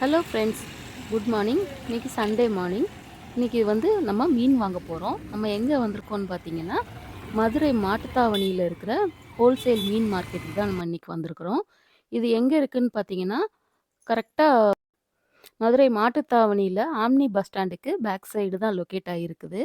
Hello friends good morning இன்றைக்கி Sunday morning இன்றைக்கி வந்து நம்ம மீன் வாங்க போகிறோம் நம்ம எங்கே வந்திருக்கோம்னு பார்த்தீங்கன்னா மதுரை மாட்டுத்தாவணியில் இருக்கிற ஹோல்சேல் மீன் மார்க்கெட்டுக்கு தான் நம்ம இன்றைக்கி வந்திருக்கிறோம். இது எங்கே இருக்குதுன்னு பார்த்தீங்கன்னா கரெக்டாக மதுரை மாட்டுத்தாவணியில் ஆம்னி பஸ் ஸ்டாண்டுக்கு பேக் சைடு தான் லொக்கேட் ஆகிருக்குது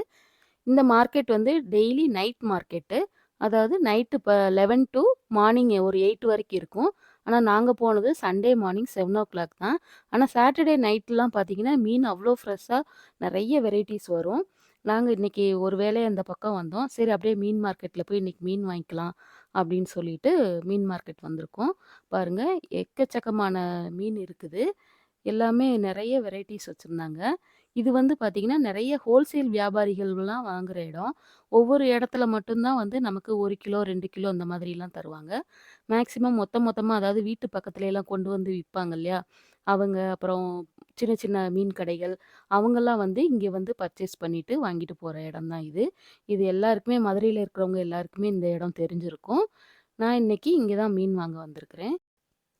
இந்த மார்க்கெட் வந்து டெய்லி நைட் மார்க்கெட்டு அதாவது நைட்டு இப்போ லெவன் டு மார்னிங் ஒரு எயிட் வரைக்கும் இருக்கும். ஆனால் நாங்கள் போனது Sunday morning seven o'clock தான் ஆனால் சாட்டர்டே நைட்லாம் பார்த்தீங்கன்னா மீன் அவ்வளோ ஃப்ரெஷ்ஷாக நிறைய வெரைட்டிஸ் வரும். நாங்கள் இன்றைக்கி ஒரு வேலையை அந்த பக்கம் வந்தோம். சரி அப்படியே மீன் மார்க்கெட்டில் போய் இன்றைக்கி மீன் வாங்கிக்கலாம் அப்படின்னு சொல்லிட்டு மீன் மார்க்கெட் வந்திருக்கோம். பாருங்கள் எக்கச்சக்கமான மீன் இருக்குது. எல்லாமே நிறைய வெரைட்டிஸ் வச்சுருந்தாங்க. இது வந்து பார்த்திங்கன்னா நிறைய ஹோல்சேல் வியாபாரிகள்லாம் வாங்குகிற இடம். ஒவ்வொரு இடத்துல மட்டும்தான் வந்து நமக்கு ஒரு கிலோ ரெண்டு கிலோ அந்த மாதிரிலாம் தருவாங்க. மேக்ஸிமம் மொத்த மொத்தமாக அதாவது வீட்டு பக்கத்துலலாம் கொண்டு வந்து விற்பாங்க இல்லையா? அவங்க அப்புறம் சின்ன சின்ன மீன் கடைகள் அவங்கெல்லாம் வந்து இங்கே வந்து பர்ச்சேஸ் பண்ணிட்டு வாங்கிட்டு போகிற இடம் தான் இது. இது எல்லாருக்குமே மதுரையில் இருக்கிறவங்க எல்லாருக்குமே இந்த இடம் தெரிஞ்சிருக்கும். நான் இன்னைக்கு இங்கே தான் மீன் வாங்க வந்திருக்கிறேன்.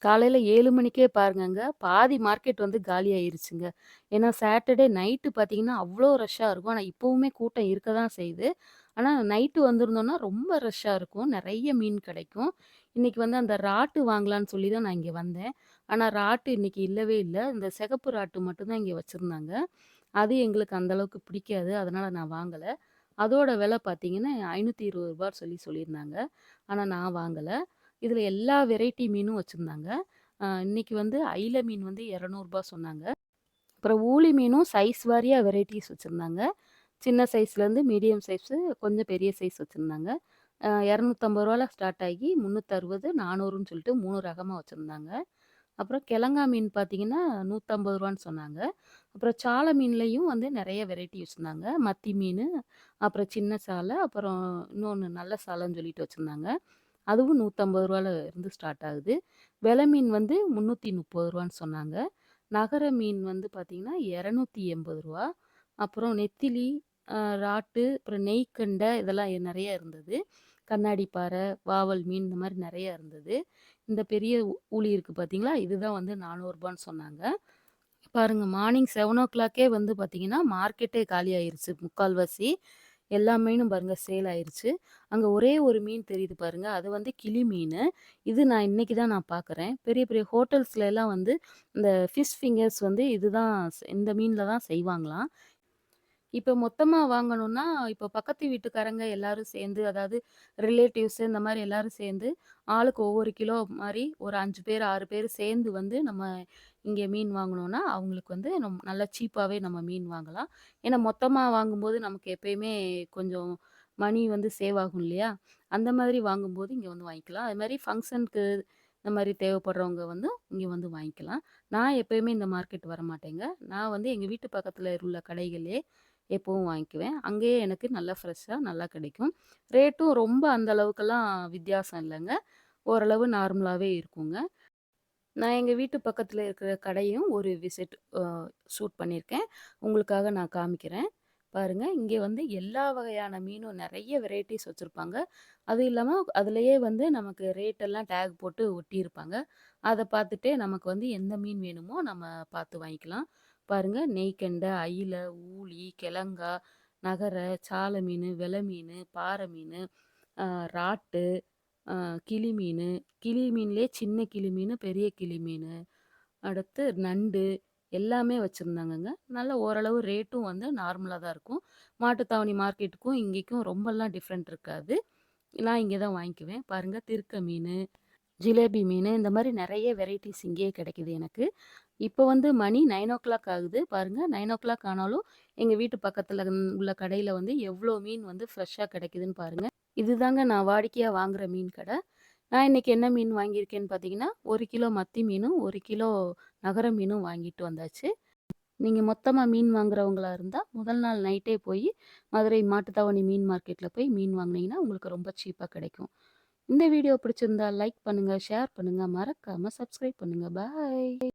காலையில் ஏழு மணிக்கே பாருங்கங்க. பாதி மார்க்கெட் வந்து காலி ஆயிருச்சுங்க. ஏன்னா சாட்டர்டே நைட்டு பார்த்தீங்கன்னா அவ்வளோ ரஷ்ஷாக இருக்கும். ஆனால் இப்போவுமே கூட்டம் இருக்க தான் செய்யுது. ஆனால் நைட்டு வந்திருந்தோன்னா ரொம்ப ரஷ்ஷாக இருக்கும். நிறைய மீன் கிடைக்கும். இன்றைக்கி வந்து அந்த ராட்டு வாங்கலான்னு சொல்லி தான் நான் இங்கே வந்தேன். ஆனால் ராட்டு இன்றைக்கி இல்லவே இல்லை. இந்த சிகப்பு ராட்டு மட்டும்தான் இங்கே வச்சுருந்தாங்க. அது எங்களுக்கு அந்தளவுக்கு பிடிக்காது. அதனால் நான் வாங்கலை. அதோட விலை பார்த்தீங்கன்னா ஐநூற்றி இருபது ரூபா சொல்லி சொல்லியிருந்தாங்க. ஆனால் நான் வாங்கலை. இதில் எல்லா வெரைட்டி மீனும் வச்சுருந்தாங்க. இன்றைக்கி வந்து ஐல மீன் வந்து இரநூறுபா சொன்னாங்க. அப்புறம் ஊளி மீனும் சைஸ் வாரியாக வெரைட்டிஸ் வச்சுருந்தாங்க. சின்ன சைஸ்லேருந்து மீடியம் சைஸு கொஞ்சம் பெரிய சைஸ் வச்சுருந்தாங்க. இரநூத்தம்பது ரூபாவில் ஸ்டார்ட் ஆகி முந்நூற்றறுபது நானூறுன்னு சொல்லிட்டு மூணு ரகமாக வச்சுருந்தாங்க. அப்புறம் கிழங்கா மீன் பார்த்தீங்கன்னா நூற்றம்பது ரூபான்னு சொன்னாங்க. அப்புறம் சாலை மீன்லேயும் வந்து நிறைய வெரைட்டி வச்சுருந்தாங்க. மத்தி மீன் அப்புறம் சின்ன சாலை அப்புறம் இன்னொன்று நல்ல சாலைன்னு சொல்லிட்டு வச்சுருந்தாங்க. அதுவும் நூற்றம்பது ரூபாவில் இருந்து ஸ்டார்ட் ஆகுது. விலை மீன் வந்து முந்நூற்றி முப்பது ரூபான்னு சொன்னாங்க. நகர மீன் வந்து பார்த்திங்கன்னா இரநூத்தி எண்பது ரூபா. அப்புறம் நெத்திலி ராட்டு அப்புறம் நெய்க்கண்டை இதெல்லாம் நிறைய இருந்தது. கண்ணாடி பாறை வாவல் மீன் இந்த மாதிரி நிறைய இருந்தது. இந்த பெரிய ஊழி இருக்குது பார்த்தீங்களா இதுதான் வந்து நானூறுரூபான்னு சொன்னாங்க. பாருங்கள் மார்னிங் செவன் ஓ கிளாக்கே வந்து பார்த்திங்கன்னா மார்க்கெட்டே காலி ஆயிருச்சு முக்கால்வாசி. எல்லா மீனும் பாருங்கள் சேல் ஆயிடுச்சு அங்கே ஒரே ஒரு மீன் தெரியுது பாருங்கள் அது வந்து கிளி மீன். இது நான் இன்றைக்கி தான் நான் பார்க்குறேன் பெரிய பெரிய ஹோட்டல்ஸ்ல எல்லாம் வந்து இந்த ஃபிஷ் ஃபிங்கர்ஸ் வந்து இதுதான் இந்த மீனில் தான் செய்வாங்களாம். இப்போ மொத்தமாக வாங்கணும்னா இப்போ பக்கத்து வீட்டுக்காரங்க எல்லாரும் சேர்ந்து அதாவது ரிலேட்டிவ்ஸ் இந்த மாதிரி எல்லாரும் சேர்ந்து ஆளுக்கு ஒவ்வொரு கிலோ மாதிரி ஒரு அஞ்சு பேர் ஆறு பேர் சேர்ந்து வந்து நம்ம இங்கே மீன் வாங்கினோன்னா அவங்களுக்கு வந்து நம் நல்லா சீப்பாகவே நம்ம மீன் வாங்கலாம். ஏன்னா மொத்தமாக வாங்கும்போது நமக்கு எப்பயுமே கொஞ்சம் மணி வந்து சேவ் ஆகும் இல்லையா? அந்த மாதிரி வாங்கும்போது இங்கே வந்து வாங்கிக்கலாம். அது மாதிரி ஃபங்க்ஷனுக்கு இந்த மாதிரி தேவைப்படுறவங்க வந்து இங்கே வந்து வாங்கிக்கலாம். நான் எப்போயுமே இந்த மார்க்கெட் வர மாட்டேங்க நான் வந்து எங்கள் வீட்டு பக்கத்தில் உள்ள கடைகளே எப்போவும் வாங்கிக்குவேன். அங்கேயே எனக்கு நல்லா ஃப்ரெஷ்ஷாக நல்லா கிடைக்கும். ரேட்டும் ரொம்ப அந்த அளவுக்கெல்லாம் வித்தியாசம் இல்லைங்க. ஓரளவு நார்மலாகவே இருக்குங்க. நான் எங்கள் வீட்டு பக்கத்தில் இருக்கிற கடையும் ஒரு விசிட் ஷூட் பண்ணியிருக்கேன். உங்களுக்காக நான் காமிக்கிறேன். பாருங்கள் இங்கே வந்து எல்லா வகையான மீனும் நிறைய வெரைட்டிஸ் வச்சுருப்பாங்க. அதுவும் இல்லாமல் அதுலேயே வந்து நமக்கு ரேட்டெல்லாம் டேக் போட்டு ஒட்டியிருப்பாங்க. அதை பார்த்துட்டே நமக்கு வந்து எந்த மீன் வேணுமோ நம்ம பார்த்து வாங்கிக்கலாம். பாருங்க. நெய்க்கெண்டை அயிலை ஊளி கிழங்கா நகரை சாலை மீன் வெலை மீன் பாறை மீன் ராட்டு கிளி மீன். கிளி மீன்லேயே சின்ன கிளி மீன் பெரிய கிளி மீன். அடுத்து நண்டு எல்லாமே வச்சுருந்தாங்கங்க. நல்ல ஓரளவு ரேட்டும் வந்து நார்மலாக தான் இருக்கும். மாட்டுத்தாவணி மார்க்கெட்டுக்கும் இங்கேக்கும் ரொம்பலாம் டிஃப்ரெண்ட் இருக்காது. நான் இங்கே தான் வாங்கிக்குவேன். பாருங்கள் திருக்க மீன் ஜிலேபி மீன் இந்த மாதிரி நிறைய வெரைட்டிஸ் இங்கேயே கிடைக்கிது எனக்கு. இப்போ வந்து மணி நைன் ஓ கிளாக் ஆகுது. பாருங்கள் நைன் ஓ கிளாக் ஆனாலும் எங்கள் வீட்டு பக்கத்தில் உள்ள கடையில் வந்து எவ்வளோ மீன் வந்து ஃப்ரெஷ்ஷாக கிடைக்குதுன்னு பாருங்கள் இதுதாங்க நான் வாடிக்கையாக வாங்குகிற மீன் கடை. நான் இன்றைக்கி என்ன மீன் வாங்கியிருக்கேன்னு பார்த்தீங்கன்னா ஒரு கிலோ மத்தி மீனும் ஒரு கிலோ நகர மீனும் வாங்கிட்டு வந்தாச்சு. நீங்கள் மொத்தமாக மீன் வாங்குறவங்களா இருந்தால் முதல் நாள் நைட்டே போய் மதுரை மாட்டுத்தாவணி மீன் மார்க்கெட்டில் போய் மீன் வாங்கினீங்கன்னா உங்களுக்கு ரொம்ப சீப்பாக கிடைக்கும். இந்த வீடியோ பிடிச்சிருந்தா லைக் பண்ணுங்கள் ஷேர் பண்ணுங்கள் மறக்காமல் சப்ஸ்கிரைப் பண்ணுங்கள் பாய்.